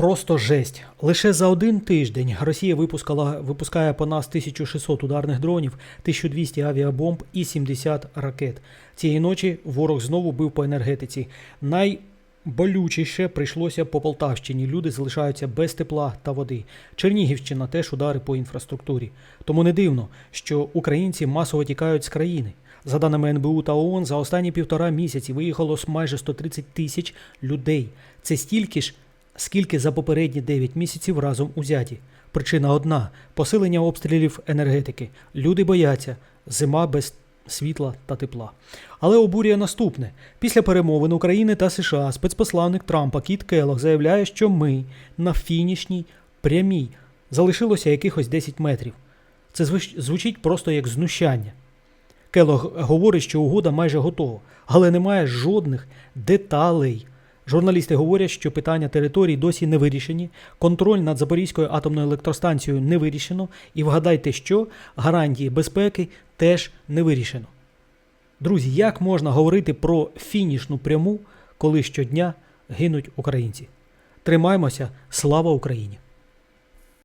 Просто жесть. Лише за один тиждень Росія випускала, випускає по нас 1600 ударних дронів, 1200 авіабомб і 70 ракет. Цієї ночі ворог знову бив по енергетиці. Найболючіше прийшлося по Полтавщині. Люди залишаються без тепла та води. Чернігівщина теж удари по інфраструктурі. Тому не дивно, що українці масово тікають з країни. За даними НБУ та ООН, за останні півтора місяці виїхало майже 130 тисяч людей. Це стільки ж, скільки за попередні 9 місяців разом узяті. Причина одна посилення обстрілів енергетики. Люди бояться, зима без світла та тепла. Але обурює наступне: після перемовин України та США спецпосланник Трампа Кіт Келлог заявляє, що ми на фінішній прямій залишилося якихось 10 метрів. Це звучить просто як знущання. Келог говорить, що угода майже готова, але немає жодних деталей. Журналісти говорять, що питання територій досі не вирішені, контроль над Запорізькою атомною електростанцією не вирішено, і вгадайте, що гарантії безпеки теж не вирішено. Друзі, як можна говорити про фінішну пряму, коли щодня гинуть українці? Тримаймося, слава Україні!